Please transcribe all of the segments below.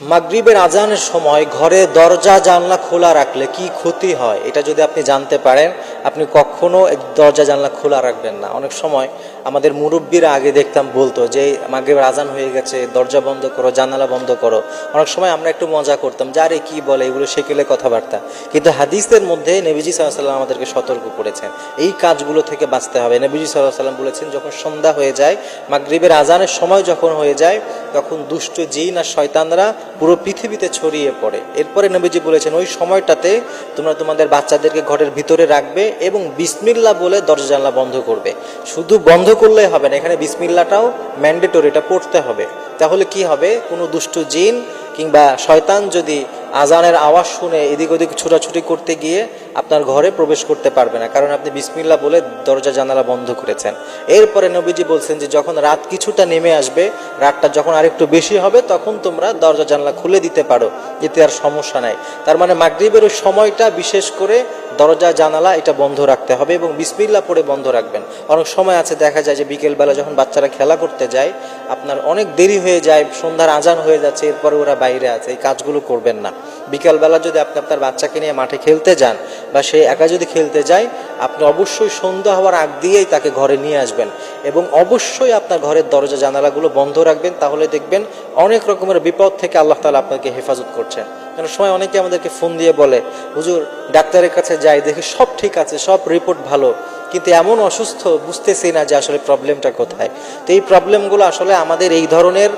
মাগরিবের আজানের সময় ঘরে দরজা, জানলা খোলা রাখলে কি ক্ষতি হয়? এটা যদি আপনি জানতে পারেন, আপনি কখনো দরজা, জানলা খোলা রাখবেন না। অনেক সময় আমাদের মুরব্বীরা আগে দেখতাম বলতো যে, মাগরিবের আজান হয়ে গেছে, দরজা বন্ধ করো, জানালা বন্ধ করো। অনেক সময় আমরা একটু মজা করতাম যে, আরে, কি বলে? এগুলো সেকেলে কথাবার্তা। কিন্তু হাদিসের মধ্যে নবীজি সাল্লাম আমাদেরকে সতর্ক করেছেন। এই কাজগুলো থেকে বাঁচতে হবে। নবীজি সাল্লাহ সাল্লাম বলেছেন, যখন সন্ধ্যা হয়ে যায়, মাগরিবের আজানের সময় যখন হয়ে যায়, তখন দুষ্ট জিন আর শয়তানরা পুরো পৃথিবীতে ছড়িয়ে পড়ে। এরপরে নবীজি বলেছেন, ওই সময়টাতে তোমরা তোমাদের বাচ্চাদেরকে ঘরের ভিতরে রাখবে এবং বিসমিল্লা বলে দরজা জানলা বন্ধ করবে। শুধু বন্ধ করলে হবে না, এখানে বিসমিল্লাটাও ম্যান্ডেটরি এটা পড়তে হবে। তাহলে কি হবে? কোনো দুষ্ট জিন কিংবা শয়তান যদি আজানের আওয়াজ শুনে এদিক ওদিক ছোটাছুটি করতে গিয়ে আপনার ঘরে প্রবেশ করতে পারবে না। কারণ আপনি বিসমিল্লা বলে দরজা জানালা বন্ধ করেছেন। এরপরে নবীজি বলছেন যে, যখন রাত কিছুটা নেমে আসবে, রাতটা যখন আরেকটু বেশি হবে, তখন তোমরা দরজা জানলা খুলে দিতে পারো। এতে আর সমস্যা নাই। তার মানে মাগরিবের ওই সময়টা বিশেষ করে দরজা জানালা এটা বন্ধ রাখতে হবে এবং বিসমিল্লা পরে বন্ধ রাখবেন। অনেক সময় আছে, দেখা যায় যে বিকেলবেলা যখন বাচ্চারা খেলা করতে যায়, আপনার অনেক দেরি হয়ে যায়, সন্ধ্যার আজান হয়ে যাচ্ছে, এরপরে ওরা বাইরে আছে, এই কাজগুলো করবেন না। বিকালবেলা যদি আপনি আপনার বাচ্চাকে নিয়ে মাঠে খেলতে যান বা সে একা যদি খেলতে যায়, আপনি অবশ্যই সন্ধ্যা হওয়ার আগ দিয়েই তাকে ঘরে নিয়ে আসবেন এবং অবশ্যই আপনার ঘরের দরজা জানালাগুলো বন্ধ রাখবেন। তাহলে দেখবেন অনেক রকমের বিপদ থেকে আল্লাহ তালা আপনাকে হেফাজত করছেন। কেন, সময় অনেকে আমাদেরকে ফোন দিয়ে বলে, হুজুর, ডাক্তারের কাছে যাই, দেখি সব ঠিক আছে, সব রিপোর্ট ভালো। কিন্তু এমন অসুস্থ বুঝতেছি না যে আসলে প্রবলেমটা কোথায়। তো এই প্রবলেমগুলো আসলে আমাদের এই ধরনের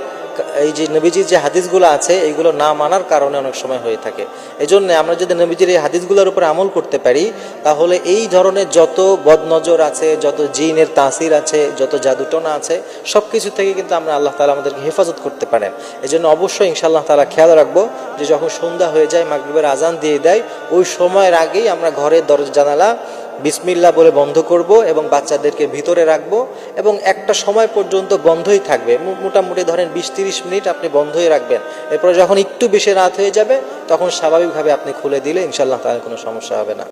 এই যে নবীজির যে হাদিসগুলো আছে, এইগুলো না মানার কারণে অনেক সময় হয়ে থাকে। এই জন্য আমরা যদি নবীজির এই হাদিসগুলোর উপরে আমল করতে পারি, তাহলে এই ধরনের যত বদনজর আছে, যত জিনের তাসির আছে, যত জাদুটনা আছে সব কিছু থেকে কিন্তু আমরা আল্লাহ তালা আমাদেরকে হেফাজত করতে পারেন। এই জন্য অবশ্যই ইনশাআল্লাহ তালা খেয়াল রাখব যে যখন সন্ধ্যা হয়ে যায়, মাগরিবের আজান দিয়ে দেয়, ওই সময়ের আগেই আমরা ঘরের দরজা জানালা বিসমিল্লা বলে বন্ধ করব এবং বাচ্চাদেরকে ভিতরে রাখব এবং একটা সময় পর্যন্ত বন্ধই থাকবে। মোটামুটি ধরেন বিশ তিরিশ মিনিট আপনি বন্ধই রাখবেন। এরপরে যখন একটু বেশি রাত হয়ে যাবে, তখন স্বাভাবিকভাবে আপনি খুলে দিলে ইনশাল্লাহ তাহলে কোনো সমস্যা হবে না।